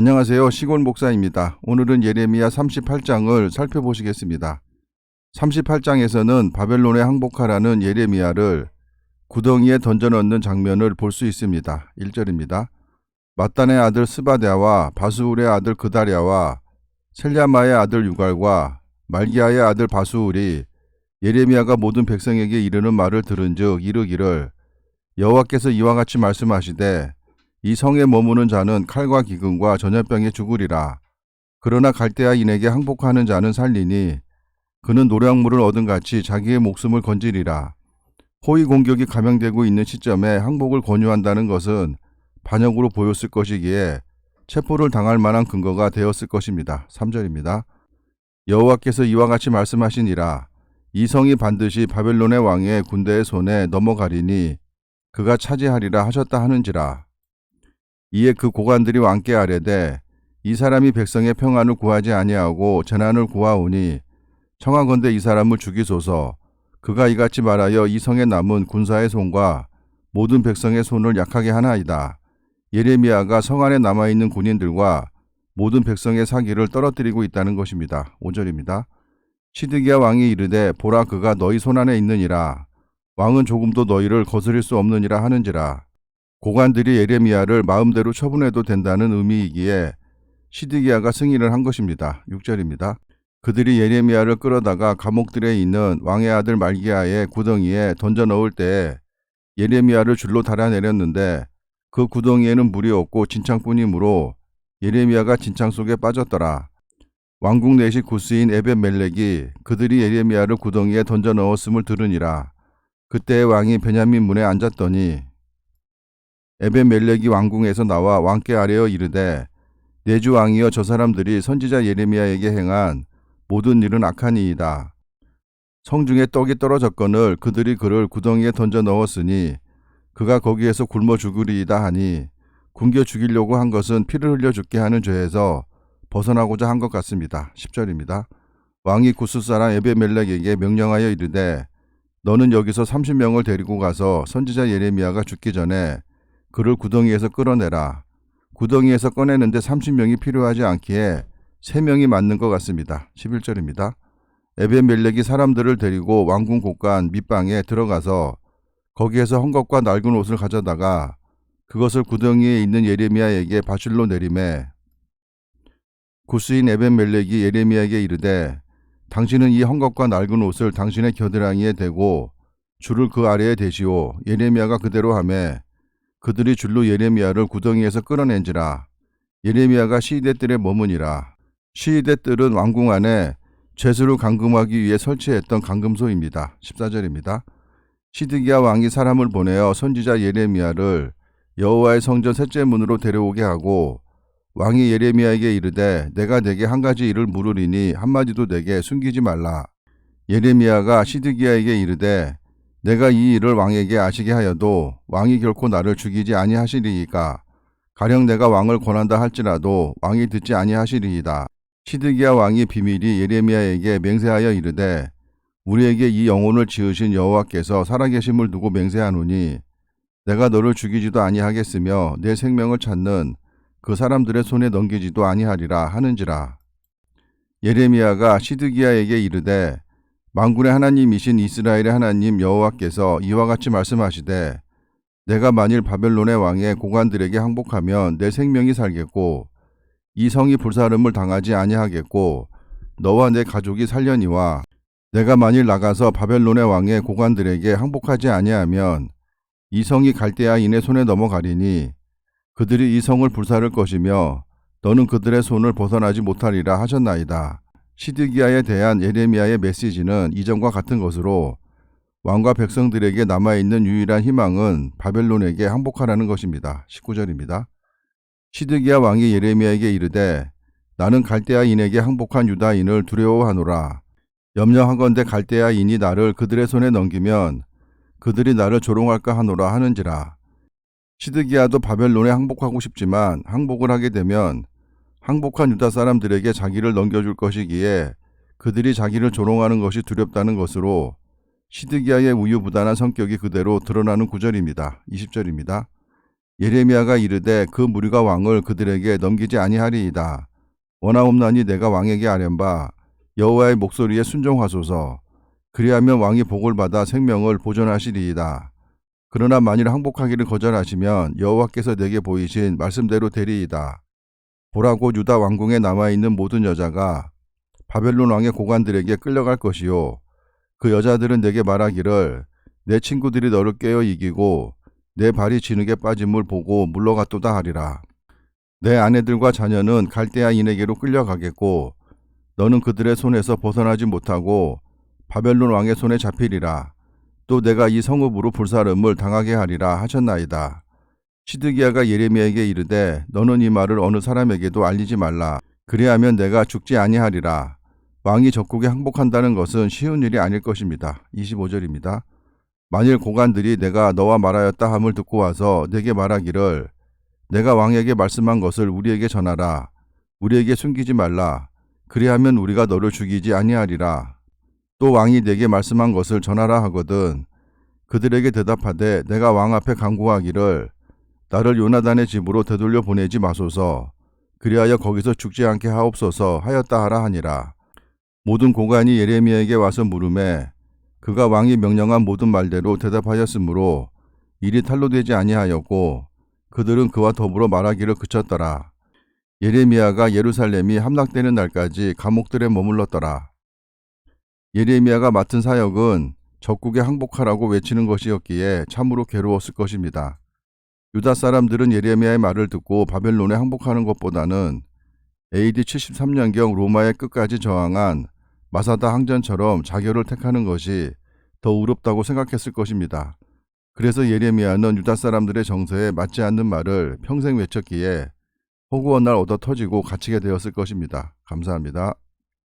안녕하세요. 시골 목사입니다. 오늘은 예레미야 38장을 살펴보시겠습니다. 38장에서는 바벨론에 항복하라는 예레미야를 구덩이에 던져넣는 장면을 볼 수 있습니다. 1절입니다. 마단의 아들 스바랴와 바수울의 아들 그다랴와 셀랴마의 아들 유갈과 말기야의 아들 바수울이 예레미야가 모든 백성에게 이르는 말을 들은즉 이르기를 여호와께서 이와 같이 말씀하시되 이 성에 머무는 자는 칼과 기근과 전염병에 죽으리라. 그러나 갈대아인에게 항복하는 자는 살리니 그는 노량물을 얻은 같이 자기의 목숨을 건지리라. 호위 공격이 감행되고 있는 시점에 항복을 권유한다는 것은 반역으로 보였을 것이기에 체포를 당할 만한 근거가 되었을 것입니다. 3절입니다. 여호와께서 이와 같이 말씀하시니라. 이 성이 반드시 바벨론의 왕의 군대의 손에 넘어가리니 그가 차지하리라 하셨다 하는지라. 이에 그 고관들이 왕께 아뢰되 이 사람이 백성의 평안을 구하지 아니하고 재난을 구하오니 청하건대 이 사람을 죽이소서 그가 이같이 말하여 이 성에 남은 군사의 손과 모든 백성의 손을 약하게 하나이다. 예레미야가 성 안에 남아있는 군인들과 모든 백성의 사기를 떨어뜨리고 있다는 것입니다. 5절입니다. 시드기야 왕이 이르되 보라 그가 너희 손 안에 있느니라 왕은 조금도 너희를 거스릴 수 없느니라 하는지라 고관들이 예레미야를 마음대로 처분해도 된다는 의미이기에 시드기야가 승인을 한 것입니다. 6절입니다. 그들이 예레미야를 끌어다가 감옥들에 있는 왕의 아들 말기야의 구덩이에 던져 넣을 때 예레미야를 줄로 달아내렸는데 그 구덩이에는 물이 없고 진창뿐이므로 예레미야가 진창 속에 빠졌더라. 왕궁 내시 구스인 에벤멜렉이 그들이 예레미야를 구덩이에 던져 넣었음을 들으니라. 그때 왕이 베냐민 문에 앉았더니 에벤멜렉이 왕궁에서 나와 왕께 아뢰어 이르되 내주 왕이여 저 사람들이 선지자 예레미야에게 행한 모든 일은 악하니이다. 성중에 떡이 떨어졌거늘 그들이 그를 구덩이에 던져 넣었으니 그가 거기에서 굶어 죽으리이다 하니 굶겨 죽이려고 한 것은 피를 흘려 죽게 하는 죄에서 벗어나고자 한 것 같습니다. 10절입니다. 왕이 구스 사람 에베멜렉에게 명령하여 이르되 너는 여기서 30명을 데리고 가서 선지자 예레미야가 죽기 전에 그를 구덩이에서 끌어내라. 구덩이에서 꺼내는데 30명이 필요하지 않기에 3명이 맞는 것 같습니다. 11절입니다. 에벤멜렉이 사람들을 데리고 왕궁 곳간 밑방에 들어가서 거기에서 헝겊과 낡은 옷을 가져다가 그것을 구덩이에 있는 예레미야에게 바실로 내림에 구스인 에벤멜렉이 예레미야에게 이르되 당신은 이 헝겊과 낡은 옷을 당신의 겨드랑이에 대고 줄을 그 아래에 대시오. 예레미야가 그대로 하매 그들이 줄로 예레미야를 구덩이에서 끌어낸지라. 예레미야가 시대 뜰에 머무니라. 시대 뜰은 왕궁 안에 죄수를 감금하기 위해 설치했던 감금소입니다. 14절입니다. 시드기야 왕이 사람을 보내어 선지자 예레미야를 여호와의 성전 셋째 문으로 데려오게 하고 왕이 예레미야에게 이르되 내가 내게 한 가지 일을 물으리니 한마디도 내게 숨기지 말라. 예레미야가 시드기야에게 이르되 내가 이 일을 왕에게 아시게 하여도 왕이 결코 나를 죽이지 아니하시리이까 가령 내가 왕을 권한다 할지라도 왕이 듣지 아니하시리이다. 시드기야 왕이 비밀이 예레미야에게 맹세하여 이르되 우리에게 이 영혼을 지으신 여호와께서 살아계심을 두고 맹세하노니 내가 너를 죽이지도 아니하겠으며 내 생명을 찾는 그 사람들의 손에 넘기지도 아니하리라 하는지라. 예레미야가 시드기야에게 이르되 만군의 하나님이신 이스라엘의 하나님 여호와께서 이와 같이 말씀하시되 내가 만일 바벨론의 왕의 고관들에게 항복하면 내 생명이 살겠고 이 성이 불사름을 당하지 아니하겠고 너와 내 가족이 살려니와 내가 만일 나가서 바벨론의 왕의 고관들에게 항복하지 아니하면 이 성이 갈대아인의 손에 넘어가리니 그들이 이 성을 불사를 것이며 너는 그들의 손을 벗어나지 못하리라 하셨나이다. 시드기야에 대한 예레미야의 메시지는 이전과 같은 것으로 왕과 백성들에게 남아있는 유일한 희망은 바벨론에게 항복하라는 것입니다. 19절입니다. 시드기야 왕이 예레미야에게 이르되 나는 갈대아인에게 항복한 유다인을 두려워하노라. 염려하건대 갈대아인이 나를 그들의 손에 넘기면 그들이 나를 조롱할까 하노라 하는지라. 시드기야도 바벨론에 항복하고 싶지만 항복을 하게 되면 항복한 유다 사람들에게 자기를 넘겨줄 것이기에 그들이 자기를 조롱하는 것이 두렵다는 것으로 시드기야의 우유부단한 성격이 그대로 드러나는 구절입니다. 20절입니다. 예레미야가 이르되 그 무리가 왕을 그들에게 넘기지 아니하리이다. 원하옵나니 내가 왕에게 아련바 여호와의 목소리에 순종하소서. 그리하면 왕이 복을 받아 생명을 보존하시리이다. 그러나 만일 항복하기를 거절하시면 여호와께서 내게 보이신 말씀대로 되리이다. 보라고 유다 왕궁에 남아 있는 모든 여자가 바벨론 왕의 고관들에게 끌려갈 것이요 그 여자들은 내게 말하기를 내 친구들이 너를 깨어 이기고 내 발이 진흙에 빠짐을 보고 물러갔도다 하리라. 내 아내들과 자녀는 갈대아인에게로 끌려가겠고 너는 그들의 손에서 벗어나지 못하고 바벨론 왕의 손에 잡히리라. 또 내가 이 성읍으로 불사름을 당하게 하리라 하셨나이다. 시드기야가 예레미야에게 이르되 너는 이 말을 어느 사람에게도 알리지 말라. 그리하면 내가 죽지 아니하리라. 왕이 적국에 항복한다는 것은 쉬운 일이 아닐 것입니다. 25절입니다. 만일 고관들이 내가 너와 말하였다 함을 듣고 와서 내게 말하기를 내가 왕에게 말씀한 것을 우리에게 전하라. 우리에게 숨기지 말라. 그리하면 우리가 너를 죽이지 아니하리라. 또 왕이 내게 말씀한 것을 전하라 하거든 그들에게 대답하되 내가 왕 앞에 간구하기를 나를 요나단의 집으로 되돌려 보내지 마소서. 그리하여 거기서 죽지 않게 하옵소서 하였다 하라 하니라. 모든 고관이 예레미야에게 와서 물음에 그가 왕이 명령한 모든 말대로 대답하였으므로 일이 탄로되지 아니하였고 그들은 그와 더불어 말하기를 그쳤더라. 예레미야가 예루살렘이 함락되는 날까지 감옥들에 머물렀더라. 예레미야가 맡은 사역은 적국에 항복하라고 외치는 것이었기에 참으로 괴로웠을 것입니다. 유다 사람들은 예레미야의 말을 듣고 바벨론에 항복하는 것보다는 AD 73년경 로마의 끝까지 저항한 마사다 항전처럼 자결을 택하는 것이 더 의롭다고 생각했을 것입니다. 그래서 예레미야는 유다 사람들의 정서에 맞지 않는 말을 평생 외쳤기에 허구한 날 얻어 터지고 갇히게 되었을 것입니다. 감사합니다.